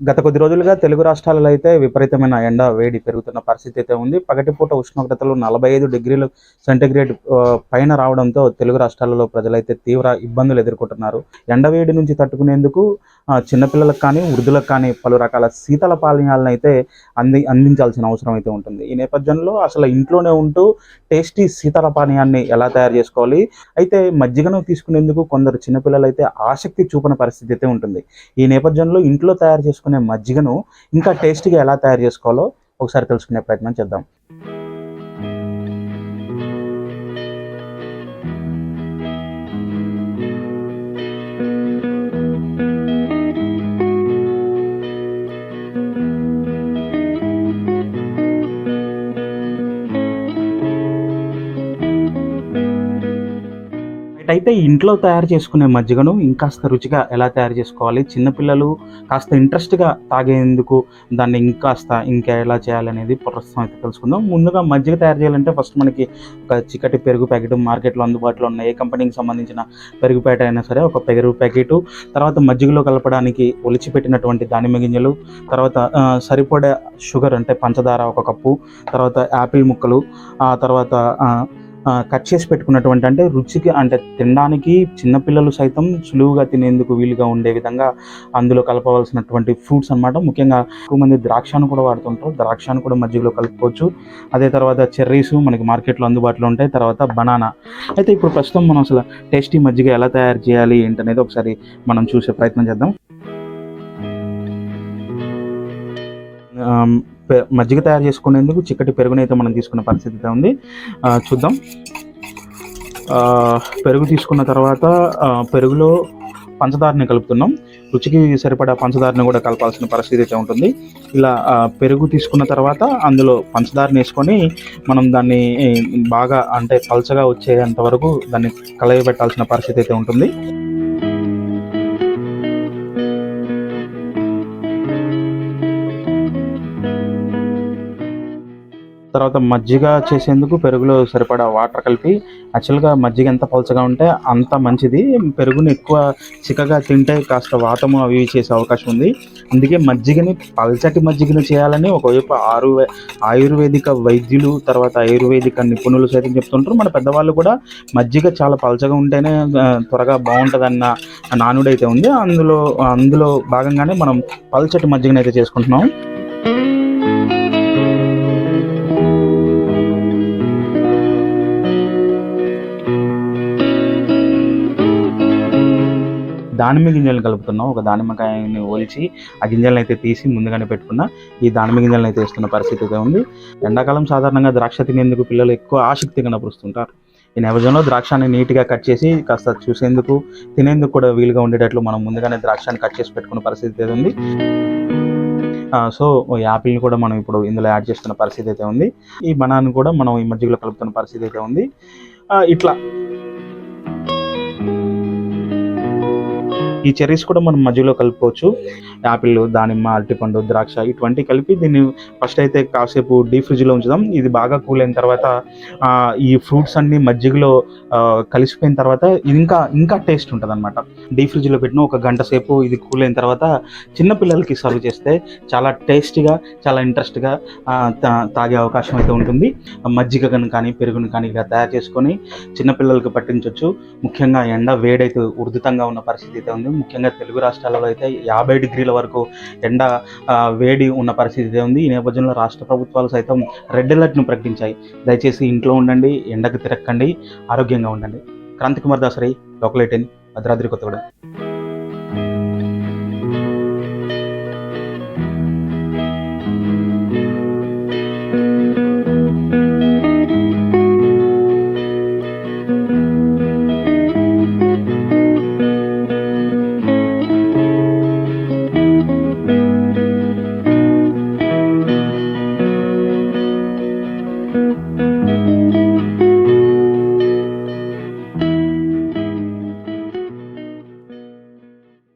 గత కొద్ది రోజులుగా తెలుగు రాష్ట్రాలలో అయితే విపరీతమైన ఎండ వేడి పెరుగుతున్న పరిస్థితి అయితే ఉంది. పగటిపూట ఉష్ణోగ్రతలు నలభై ఐదు డిగ్రీలు సెంటిగ్రేడ్ పైన రావడంతో తెలుగు రాష్ట్రాలలో ప్రజలైతే తీవ్ర ఇబ్బందులు ఎదుర్కొంటున్నారు. ఎండ వేడి నుంచి తట్టుకునేందుకు చిన్నపిల్లలకు కానీ వృద్ధులకు కానీ పలు రకాల శీతల పానీయాలను అయితే అంది అందించాల్సిన అవసరం అయితే ఉంటుంది. ఈ నేపథ్యంలో అసలు ఇంట్లోనే ఉంటూ టేస్టీ శీతల పానీయాన్ని ఎలా తయారు చేసుకోవాలి? అయితే మజ్జిగను తీసుకునేందుకు కొందరు చిన్నపిల్లలు అయితే ఆసక్తి చూపని పరిస్థితి అయితే ఉంటుంది. ఈ నేపథ్యంలో ఇంట్లో తయారు చేసుకునే మజ్జిగను ఇంకా టేస్టీగా ఎలా తయారు చేసుకోవాలో ఒకసారి తెలుసుకునే ప్రయత్నం చేద్దాం. అయితే ఇంట్లో తయారు చేసుకునే మజ్జిగను ఇంకాస్త రుచిగా ఎలా తయారు చేసుకోవాలి? చిన్నపిల్లలు కాస్త ఇంట్రెస్ట్గా తాగేందుకు దాన్ని ఇంకాస్త ఇంకా ఎలా చేయాలనేది ప్రస్తుతం అయితే తెలుసుకుందాం. ముందుగా మజ్జిగ తయారు చేయాలంటే ఫస్ట్ మనకి ఒక చిక్కటి పెరుగు ప్యాకెట్ మార్కెట్లో అందుబాటులో ఉన్న ఏ కంపెనీకి సంబంధించిన పెరుగు ప్యాకెట్ అయినా సరే ఒక పెరుగు ప్యాకెట్ తర్వాత మజ్జిగలో కలపడానికి ఒలిచిపెట్టినటువంటి దానిమ్మ గింజలు తర్వాత సరిపడే షుగర్ అంటే పంచదార ఒక కప్పు తర్వాత యాపిల్ ముక్కలు ఆ తర్వాత కట్ చేసి పెట్టుకున్నటువంటి అంటే రుచికి అంటే తినడానికి చిన్నపిల్లలు సైతం సులువుగా తినేందుకు వీలుగా ఉండే విధంగా అందులో కలపవలసినటువంటి ఫ్రూట్స్ అన్నమాట. ముఖ్యంగా ఎక్కువ మంది ద్రాక్షను కూడా వాడుతుంటారు. ద్రాక్షను కూడా మజ్జిగలో కలుపుకోవచ్చు. అదే తర్వాత చెర్రీస్ మనకి మార్కెట్లో అందుబాటులో ఉంటాయి. తర్వాత బనానా. అయితే ఇప్పుడు ప్రస్తుతం మనం అసలు టేస్టీ మజ్జిగ ఎలా తయారు చేయాలి ఏంటనేది ఒకసారి మనం చూసే ప్రయత్నం చేద్దాం. మజ్జిగ తయారు చేసుకునేందుకు చిక్కటి పెరుగునైతే మనం తీసుకున్న పరిస్థితి అయితే ఉంది. చూద్దాం. పెరుగు తీసుకున్న తర్వాత పెరుగులో పంచదారని కలుపుతున్నాం. రుచికి సరిపడా పంచదారని కూడా కలపాల్సిన పరిస్థితి అయితే ఉంటుంది. ఇలా పెరుగు తీసుకున్న తర్వాత అందులో పంచదారని వేసుకొని మనం దాన్ని బాగా అంటే పల్చగా వచ్చేంత వరకు దాన్ని కలయబెట్టాల్సిన పరిస్థితి అయితే ఉంటుంది. తర్వాత మజ్జిగ చేసేందుకు పెరుగులో సరిపడా వాటర్ కలిపి యాక్చువల్గా మజ్జిగ ఎంత పలచగా ఉంటే అంత మంచిది. పెరుగుని ఎక్కువ చిక్కగా తింటే కాస్త వాతము అవి ఇవి చేసే అవకాశం ఉంది. అందుకే మజ్జిగని పల్చటి మజ్జిగను చేయాలని ఒకవైపు ఆరు ఆయుర్వేదిక వైద్యులు తర్వాత ఆయుర్వేదిక నిపుణులు సైతం చెప్తుంటారు. మన పెద్దవాళ్ళు కూడా మజ్జిగ చాలా పలచగా ఉంటేనే త్వరగా బాగుంటుందన్న నానుడైతే ఉంది. అందులో అందులో భాగంగానే మనం పల్చటి మజ్జిగనైతే చేసుకుంటున్నాం. దానిమ్మ గింజలు కలుపుతున్నాం. ఒక దానిమ్మకాయని ఒలిచి ఆ గింజలను అయితే తీసి ముందుగానే పెట్టుకున్న ఈ దానిమ్మ గింజలను అయితే వేస్తున్న పరిస్థితి అయితే ఉంది. ఎండాకాలం సాధారణంగా ద్రాక్ష తినేందుకు పిల్లలు ఎక్కువ ఆసక్తి కనపరుస్తుంటారు ఈ నేపథ్యంలో ద్రాక్షాన్ని నీట్గా కట్ చేసి కాస్త చూసేందుకు తినేందుకు కూడా వీలుగా ఉండేటట్లు మనం ముందుగానే ద్రాక్షాన్ని కట్ చేసి పెట్టుకున్న పరిస్థితి అయితే ఉంది. సో యాపిల్ని కూడా మనం ఇప్పుడు ఇందులో యాడ్ చేస్తున్న పరిస్థితి అయితే ఉంది. ఈ బనాన్ని కూడా మనం ఈ మధ్యలో కలుపుతున్న పరిస్థితి అయితే ఉంది. ఇట్లా ఈ చెర్రీస్ కూడా మనం మధ్యలో కలుపుకోవచ్చు. యాపిల్ దానిమ్మ అరటిపండు ద్రాక్ష ఇటువంటి కలిపి దీన్ని ఫస్ట్ అయితే కాసేపు డీప్ ఫ్రిడ్జ్లో ఉంచుదాం. ఇది బాగా కూల్ అయిన తర్వాత ఈ ఫ్రూట్స్ అన్ని మజ్జిగలో కలిసిపోయిన తర్వాత ఇది ఇంకా ఇంకా టేస్ట్ ఉంటుంది అనమాట డీప్ ఫ్రిడ్జ్లో పెట్టిన ఒక గంట సేపు ఇది కూల్ అయిన తర్వాత చిన్నపిల్లలకి సర్వ్ చేస్తే చాలా టేస్టీగా చాలా ఇంట్రెస్ట్గా తాగే అవకాశం అయితే ఉంటుంది. మజ్జిగను కానీ పెరుగును కానీ ఇలా తయారు చేసుకొని చిన్నపిల్లలకు పట్టించవచ్చు ముఖ్యంగా ఎండ వేడైతే ఉధృతంగా ఉన్న పరిస్థితి అయితే ఉంది. ముఖ్యంగా తెలుగు రాష్ట్రాలలో అయితే యాభై డిగ్రీల వరకు ఎండ వేడి ఉన్న పరిస్థితి ఉంది. ఈ నేపథ్యంలో రాష్ట్ర ప్రభుత్వాలు సైతం రెడ్ అలర్ట్ను ప్రకటించాయి. దయచేసి ఇంట్లో ఉండండి ఎండకు తిరక్కండి ఆరోగ్యంగా ఉండండి. Kranthi Kumar Dasari local eighteen Bhadradri Kothagudem.